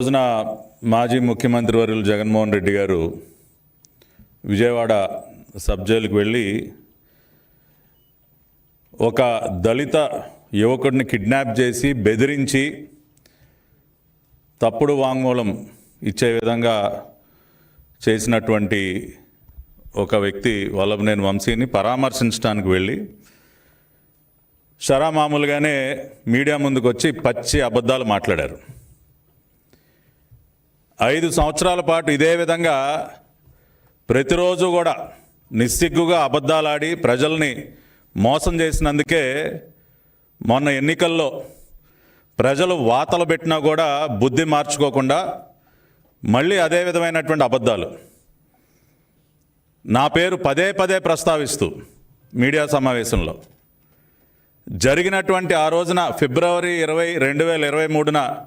రోజున మాజీ ముఖ్యమంత్రి వర్యులు జగన్మోహన్ రెడ్డి గారు విజయవాడ సబ్ జైలుకు వెళ్ళి ఒక దళిత యువకుడిని కిడ్నాప్ చేసి బెదిరించి తప్పుడు వాంగ్మూలం ఇచ్చే విధంగా చేసినటువంటి ఒక వ్యక్తి వల్లభనేని వంశీని పరామర్శించడానికి వెళ్ళి షరా మామూలుగానే మీడియా ముందుకు వచ్చి పచ్చి అబద్ధాలు మాట్లాడారు. ఐదు సంవత్సరాల పాటు ఇదే విధంగా ప్రతిరోజు కూడా నిస్సిగ్గుగా అబద్ధాలాడి ప్రజల్ని మోసం చేసినందుకే మొన్న ఎన్నికల్లో ప్రజలు వాతలు పెట్టినా కూడా బుద్ధి మార్చుకోకుండా మళ్ళీ అదే విధమైనటువంటి అబద్ధాలు. నా పేరు పదే పదే ప్రస్తావిస్తూ మీడియా సమావేశంలో. జరిగినటువంటి ఆ రోజున ఫిబ్రవరి ఇరవై రెండు వేల ఇరవై మూడున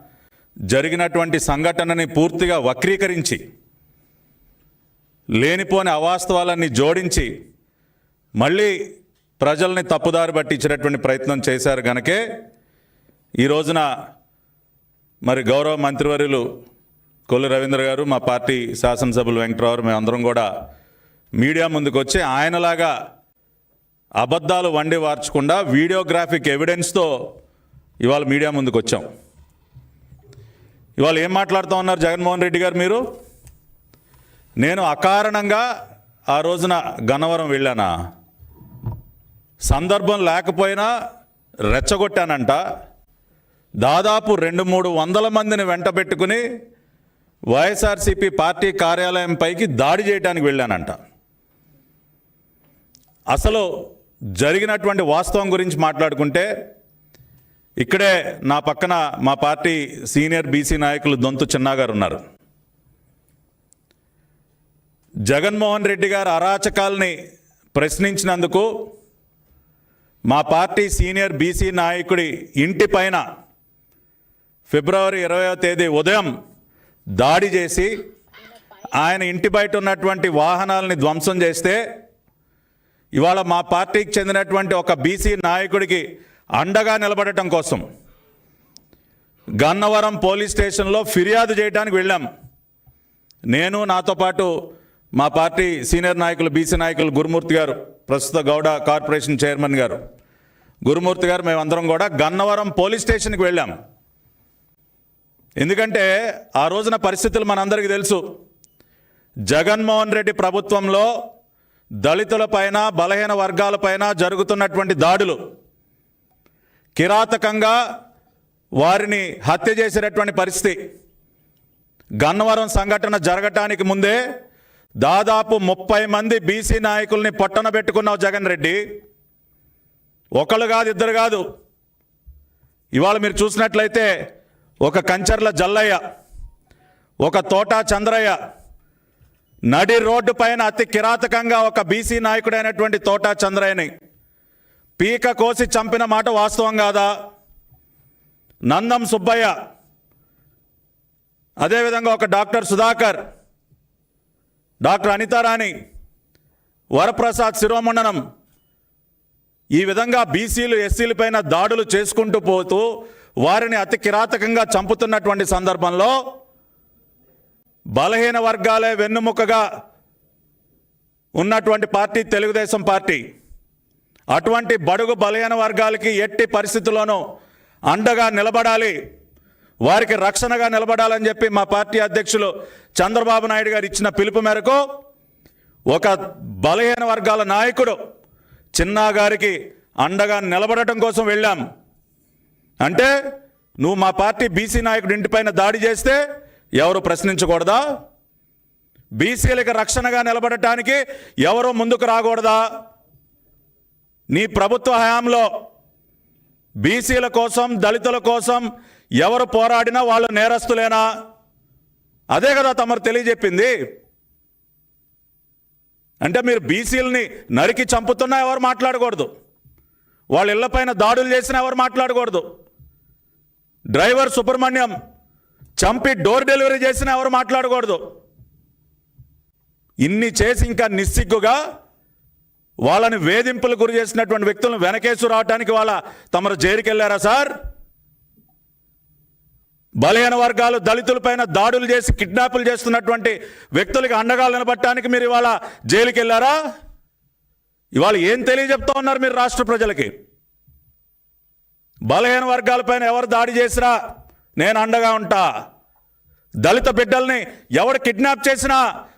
జరిగినటువంటి సంఘటనని పూర్తిగా వక్రీకరించి లేనిపోని అవాస్తవాలన్నీ జోడించి మళ్ళీ ప్రజల్ని తప్పుదారి పట్టించినటువంటి ప్రయత్నం చేశారు గనకే ఈ రోజున మరి గౌరవ మంత్రివర్యులు కొల్లు రవీంద్ర గారు మా పార్టీ శాసనసభ్యులు వెంకటరావు మేమందరం కూడా మీడియా ముందుకు వచ్చి ఆయనలాగా అబద్ధాలు వండి వార్చకుండా వీడియోగ్రాఫిక్ ఎవిడెన్స్తో ఇవాళ మీడియా ముందుకు వచ్చాం ఇవాళ ఏం మాట్లాడుతూ ఉన్నారు జగన్మోహన్ రెడ్డి గారు మీరు? నేను అకారణంగా ఆ రోజున గన్నవరం వెళ్ళానా? సందర్భం లేకపోయినా రెచ్చగొట్టానంట. దాదాపు రెండు మూడు వందల మందిని వెంటబెట్టుకుని వైఎస్ఆర్సీపీ పార్టీ కార్యాలయం పైకి దాడి చేయడానికి వెళ్ళానంట. అసలు జరిగినటువంటి వాస్తవం గురించి మాట్లాడుకుంటే ఇక్కడే నా పక్కన మా పార్టీ సీనియర్ బీసీ నాయకులు దొంతు చిన్నా గారు ఉన్నారు. జగన్మోహన్ రెడ్డి గారు అరాచకాల్ని ప్రశ్నించినందుకు మా పార్టీ సీనియర్ బీసీ నాయకుడి ఇంటి పైన ఫిబ్రవరి ఇరవయో తేదీ ఉదయం దాడి చేసి ఆయన ఇంటి బయట ఉన్నటువంటి వాహనాలని ధ్వంసం చేస్తే ఇవాళ మా పార్టీకి చెందినటువంటి ఒక బీసీ నాయకుడికి అండగా నిలబడటం కోసం గన్నవరం పోలీస్ స్టేషన్లో ఫిర్యాదు చేయడానికి వెళ్ళాం. నేను నాతో పాటు మా పార్టీ సీనియర్ నాయకులు బీసీ నాయకులు గురుమూర్తి గారు ప్రస్తుత గౌడ కార్పొరేషన్ చైర్మన్ గారు. గురుమూర్తి గారు మేమందరం కూడా గన్నవరం పోలీస్ స్టేషన్కి వెళ్ళాం. ఎందుకంటే ఆ రోజున పరిస్థితులు మనందరికీ తెలుసు. జగన్మోహన్ రెడ్డి ప్రభుత్వంలో దళితులపైన బలహీన వర్గాలపైన జరుగుతున్నటువంటి దాడులు. కిరాతకంగా వారిని హత్య చేసేటటువంటి పరిస్థితి. గన్నవరం సంఘటన జరగటానికి ముందే దాదాపు ముప్పై మంది బీసీ నాయకుల్ని పట్టణ పెట్టుకున్నావు జగన్ రెడ్డి. ఒకళ్ళు కాదు ఇద్దరు కాదు. ఇవాళ మీరు చూసినట్లయితే ఒక కంచర్ల జల్లయ్య ఒక తోటా చంద్రయ్య నడి రోడ్డు పైన అతి కిరాతకంగా ఒక బీసీ నాయకుడైనటువంటి తోటా చంద్రయ్యని పీక కోసి చంపిన మాట వాస్తవం కాదా? నందం సుబ్బయ్య. అదేవిధంగా ఒక డాక్టర్ సుధాకర్ డాక్టర్ అనితారాణి వరప్రసాద్ శిరోమండనం ఈ విధంగా బీసీలు ఎస్సీల పైన దాడులు చేసుకుంటూ పోతూ వారిని అతి కిరాతకంగా చంపుతున్నటువంటి సందర్భంలో బలహీన వర్గాలే వెన్నుముకగా ఉన్నటువంటి పార్టీ తెలుగుదేశం పార్టీ. అటువంటి బడుగు బలహీన వర్గాలకి ఎట్టి పరిస్థితుల్లోనూ అండగా నిలబడాలి. వారికి రక్షణగా నిలబడాలని చెప్పి మా పార్టీ అధ్యక్షులు చంద్రబాబు నాయుడు గారు ఇచ్చిన పిలుపు మేరకు ఒక బలహీన వర్గాల నాయకుడు చిన్నా గారికి అండగా నిలబడటం కోసం వెళ్ళాం. అంటే నువ్వు మా పార్టీ బీసీ నాయకుడి ఇంటిపైన దాడి చేస్తే ఎవరు ప్రశ్నించకూడదా? బీసీలకు రక్షణగా నిలబడటానికి ఎవరు ముందుకు రాకూడదా? నీ ప్రభుత్వ హయాంలో బీసీల కోసం దళితుల కోసం ఎవరు పోరాడినా వాళ్ళు నేరస్తులేనా? అదే కదా తమరు తెలియజెప్పింది. అంటే మీరు బీసీలని నరికి చంపుతున్నా ఎవరు మాట్లాడకూడదు. వాళ్ళ ఇళ్ళపైన దాడులు చేసినా ఎవరు మాట్లాడకూడదు. డ్రైవర్ సుబ్రహ్మణ్యం చంపి డోర్ డెలివరీ చేసినా ఎవరు మాట్లాడకూడదు. ఇన్ని చేసి ఇంకా నిస్సిగ్గుగా వాళ్ళని వేధింపులు గురి చేసినటువంటి వ్యక్తులను వెనకేసు రావడానికి వాళ్ళ తమరు జైలుకెళ్ళారా సార్? బలహీన వర్గాలు దళితులపైన దాడులు చేసి కిడ్నాపులు చేస్తున్నటువంటి వ్యక్తులకి అండగా నిలబట్టడానికి మీరు ఇవాళ జైలుకి వెళ్ళారా ఇవాళ ఏం తెలియజెప్తా ఉన్నారు మీరు రాష్ట్ర ప్రజలకి? బలహీన వర్గాలపైన ఎవరు దాడి చేసినా నేను అండగా ఉంటా. దళిత బిడ్డల్ని ఎవడు కిడ్నాప్ చేసినా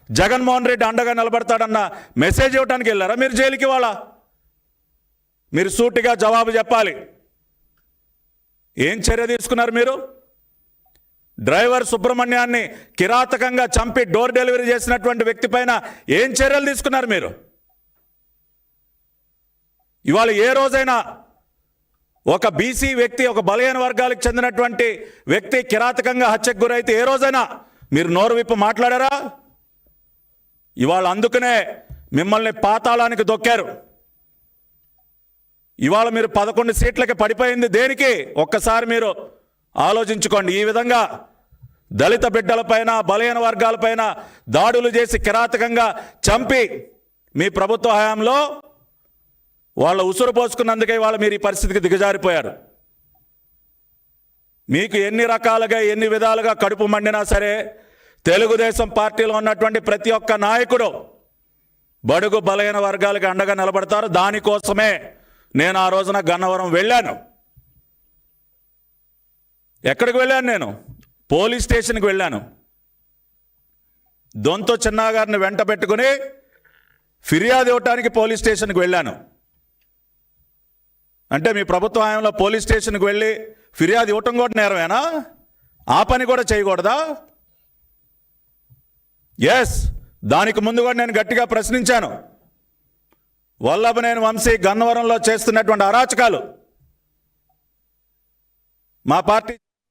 జగన్మోహన్ రెడ్డి అండగా నిలబడతాడన్న మెసేజ్ ఇవ్వడానికి వెళ్ళారా? మీరు జైలుకి వాళ్ళ మీరు సూటిగా జవాబు చెప్పాలి. ఏం చర్య తీసుకున్నారు మీరు? డ్రైవర్ సుబ్రహ్మణ్యాన్ని కిరాతకంగా చంపి డోర్ డెలివరీ చేసినటువంటి వ్యక్తి పైన ఏం చర్యలు తీసుకున్నారు మీరు? ఇవాళ ఏ రోజైనా ఒక బీసీ వ్యక్తి ఒక బలహీన వర్గాలకు చెందినటువంటి వ్యక్తి కిరాతకంగా హత్యకు గురైతే ఏ రోజైనా మీరు నోరు విప్పు మాట్లాడారా? ఇవాళ అందుకనే మిమ్మల్ని పాతాళానికి దొక్కారు. ఇవాళ మీరు పదకొండు సీట్లకి పడిపోయింది దేనికి? ఒక్కసారి మీరు ఆలోచించుకోండి. ఈ విధంగా దళిత బిడ్డలపైన బలహీన వర్గాలపైన దాడులు చేసి కిరాతకంగా చంపి మీ ప్రభుత్వ హయాంలో వాళ్ళ ఉసురు పోసుకున్నందుకే వాళ్ళు మీరు ఈ పరిస్థితికి దిగజారిపోయారు. మీకు ఎన్ని రకాలుగా ఎన్ని విధాలుగా కడుపు మండినా సరే తెలుగుదేశం పార్టీలో ఉన్నటువంటి ప్రతి ఒక్క నాయకుడు బడుగు బలహీన వర్గాలకు అండగా నిలబడతారు. దానికోసమే నేను ఆ రోజున గన్నవరం వెళ్ళాను. ఎక్కడికి వెళ్ళాను నేను? పోలీస్ స్టేషన్కి వెళ్ళాను. దొంతో చిన్నాగారిని వెంట పెట్టుకుని ఫిర్యాదు ఇవ్వటానికి పోలీస్ స్టేషన్కి వెళ్ళాను. అంటే మీ ప్రభుత్వ హయాంలో పోలీస్ స్టేషన్కి వెళ్ళి ఫిర్యాదు ఇవ్వటం కూడా నేరమేనా? ఆ పని కూడా చేయకూడదా? ఎస్ దానికి ముందు కూడా నేను గట్టిగా ప్రశ్నించాను. వల్లభనేని వంశీ గన్నవరంలో చేస్తున్నటువంటి అరాచకాలు. మా పార్టీ